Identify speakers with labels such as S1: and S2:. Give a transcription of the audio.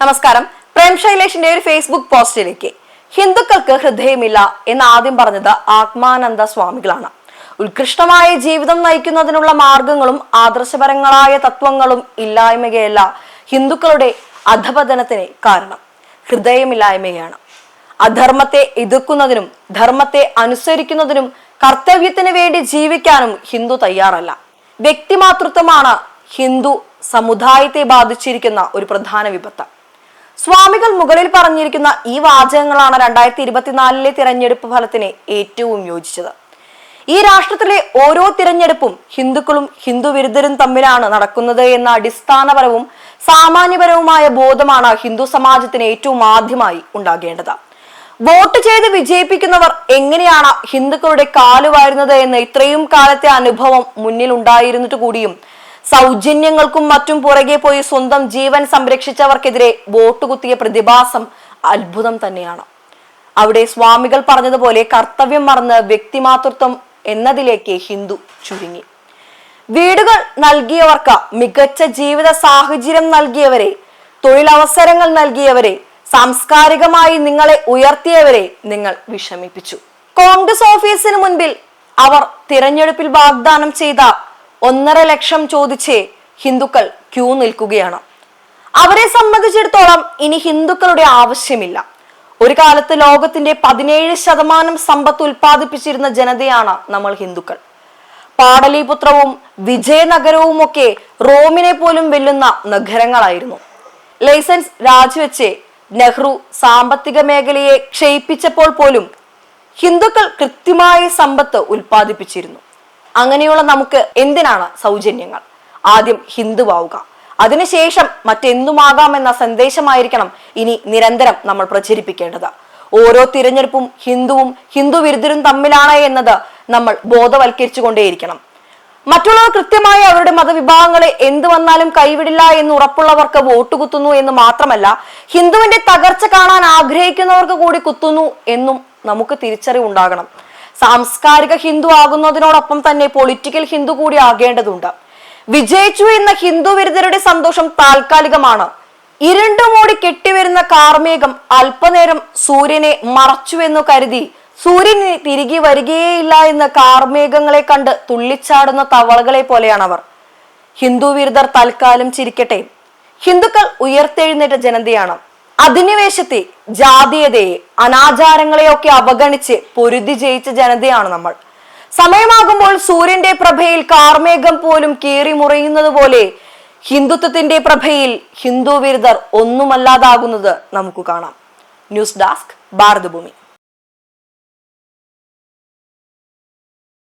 S1: നമസ്കാരം. പ്രേം ശൈലേഷിന്റെ ഒരു ഫേസ്ബുക്ക് പോസ്റ്റിലേക്ക്. ഹിന്ദുക്കൾക്ക് ഹൃദയമില്ല എന്ന് ആദ്യം പറഞ്ഞത് ആത്മാനന്ദ സ്വാമികളാണ്. ഉത്കൃഷ്ടമായ ജീവിതം നയിക്കുന്നതിനുള്ള മാർഗങ്ങളും ആദർശപരങ്ങളായ തത്വങ്ങളും ഇല്ലായ്മയല്ല ഹിന്ദുക്കളുടെ അധപതനത്തിന് കാരണം. ഹൃദയമില്ലായ്മയാണ്. അധർമ്മത്തെ എതിർക്കുന്നതിനും ധർമ്മത്തെ അനുസരിക്കുന്നതിനും കർത്തവ്യത്തിന് വേണ്ടി ജീവിക്കാനും ഹിന്ദു തയ്യാറല്ല. വ്യക്തിമാതൃത്വമാണ് ഹിന്ദു സമുദായത്തെ ബാധിച്ചിരിക്കുന്ന ഒരു പ്രധാന വിപത്ത്. സ്വാമികൾ മുകളിൽ പറഞ്ഞിരിക്കുന്ന ഈ വാചകങ്ങളാണ് രണ്ടായിരത്തി ഇരുപത്തിനാലിലെ തിരഞ്ഞെടുപ്പ് ഫലത്തിന് ഏറ്റവും യോജിച്ചത്. ഈ രാഷ്ട്രത്തിലെ ഓരോ തിരഞ്ഞെടുപ്പും ഹിന്ദുക്കളും ഹിന്ദു വിരുദ്ധരും തമ്മിലാണ് നടക്കുന്നത് എന്ന അടിസ്ഥാനപരവും സാമാന്യപരവുമായ ബോധമാണ് ഹിന്ദു സമാജത്തിന് ഏറ്റവും ആദ്യമായി ഉണ്ടാകേണ്ടത്. വോട്ട് ചെയ്ത് വിജയിപ്പിക്കുന്നവർ എങ്ങനെയാണ് ഹിന്ദുക്കളുടെ കാലുവായിരുന്നത് എന്ന ഇത്രയും കാലത്തെ അനുഭവം മുന്നിൽ ഉണ്ടായിരുന്നിട്ട് കൂടിയും സൗജന്യങ്ങൾക്കും മറ്റും പുറകെ പോയി സ്വന്തം ജീവൻ സംരക്ഷിച്ചവർക്കെതിരെ വോട്ട് കുത്തിയ പ്രതിഭാസം അത്ഭുതം തന്നെയാണ്. അവിടെ സ്വാമികൾ പറഞ്ഞതുപോലെ കർത്തവ്യം മറന്ന് വ്യക്തിമാതൃത്വം എന്നതിലേക്ക് ഹിന്ദു ചുരുങ്ങി. വീടുകൾ നൽകിയവർക്ക് മികച്ച ജീവിത സാഹചര്യം നൽകിയവരെ തൊഴിലവസരങ്ങൾ നൽകിയവരെ സാംസ്കാരികമായി നിങ്ങളെ ഉയർത്തിയവരെ നിങ്ങൾ വിഷമിപ്പിച്ചു. കോൺഗ്രസ് ഓഫീസിന് മുൻപിൽ അവർ തിരഞ്ഞെടുപ്പിൽ വാഗ്ദാനം ചെയ്ത ഒന്നര ലക്ഷം ചോദിച്ച് ഹിന്ദുക്കൾ ക്യൂ നിൽക്കുകയാണ്. അവരെ സംബന്ധിച്ചിടത്തോളം ഇനി ഹിന്ദുക്കളുടെ ആവശ്യമില്ല. ഒരു കാലത്ത് ലോകത്തിന്റെ പതിനേഴ് ശതമാനം സമ്പത്ത് ഉൽപ്പാദിപ്പിച്ചിരുന്ന ജനതയാണ് നമ്മൾ ഹിന്ദുക്കൾ. പാടലീപുത്രവും വിജയനഗരവും ഒക്കെ റോമിനെ പോലും വെല്ലുന്ന നഗരങ്ങളായിരുന്നു. ലൈസൻസ് രാജിവെച്ച് നെഹ്റു സാമ്പത്തിക മേഖലയെ ക്ഷയിപ്പിച്ചപ്പോൾ പോലും ഹിന്ദുക്കൾ കൃത്യമായ സമ്പത്ത് ഉൽപ്പാദിപ്പിച്ചിരുന്നു. അങ്ങനെയുള്ള നമുക്ക് എന്തിനാണ് സൗജന്യങ്ങൾ? ആദ്യം ഹിന്ദുവാവുക. അതിനുശേഷം മറ്റെന്തുമാകാമെന്ന സന്ദേശമായിരിക്കണം ഇനി നിരന്തരം നമ്മൾ പ്രചരിപ്പിക്കേണ്ടത്. ഓരോ തിരഞ്ഞെടുപ്പും ഹിന്ദുവും ഹിന്ദു വിരുദ്ധരും തമ്മിലാണ് എന്നത് നമ്മൾ ബോധവൽക്കരിച്ചു കൊണ്ടേയിരിക്കണം മറ്റുള്ളവർ കൃത്യമായി അവരുടെ മതവിഭാഗങ്ങളെ എന്തു വന്നാലും കൈവിടില്ല എന്ന് ഉറപ്പുള്ളവർക്ക് വോട്ട് കുത്തുന്നു എന്ന് മാത്രമല്ല ഹിന്ദുവിന്റെ തകർച്ച കാണാൻ ആഗ്രഹിക്കുന്നവർക്ക് കൂടി കുത്തുന്നു എന്നും നമുക്ക് തിരിച്ചറിവുണ്ടാകണം. സാംസ്കാരിക ഹിന്ദു ആകുന്നതിനോടൊപ്പം തന്നെ പൊളിറ്റിക്കൽ ഹിന്ദു കൂടി ആകേണ്ടതുണ്ട്. വിജയിച്ചു എന്ന ഹിന്ദു വിരുദ്ധരുടെ സന്തോഷം താൽക്കാലികമാണ്. ഇരുണ്ടുമൂടി കെട്ടിവരുന്ന കാർമേഘം അല്പനേരം സൂര്യനെ മറച്ചുവെന്നു കരുതി സൂര്യൻ തിരികെ വരികയേയില്ല എന്ന് കാർമേഘങ്ങളെ കണ്ട് തുള്ളിച്ചാടുന്ന തവളകളെ പോലെയാണ് അവർ ഹിന്ദു വിരുദ്ധർ തൽക്കാലം ചിരിക്കട്ടെ. ഹിന്ദുക്കൾ ഉയർത്തെഴുന്നേറ്റ ജനതയാണ്. അധിനിവേശത്തെ ജാതീയതയെ അനാചാരങ്ങളെയൊക്കെ അവഗണിച്ച് പൊരുതി ജയിച്ച ജനതയാണ് നമ്മൾ. സമയമാകുമ്പോൾ സൂര്യന്റെ പ്രഭയിൽ കാർമേഘം പോലും കീറി മുറിയുന്നത് പോലെ ഹിന്ദുത്വത്തിന്റെ പ്രഭയിൽ ഹിന്ദു വിരുദ്ധർ ഒന്നുമല്ലാതാകുന്നത് നമുക്ക് കാണാം. News desk Bharathabhoomi.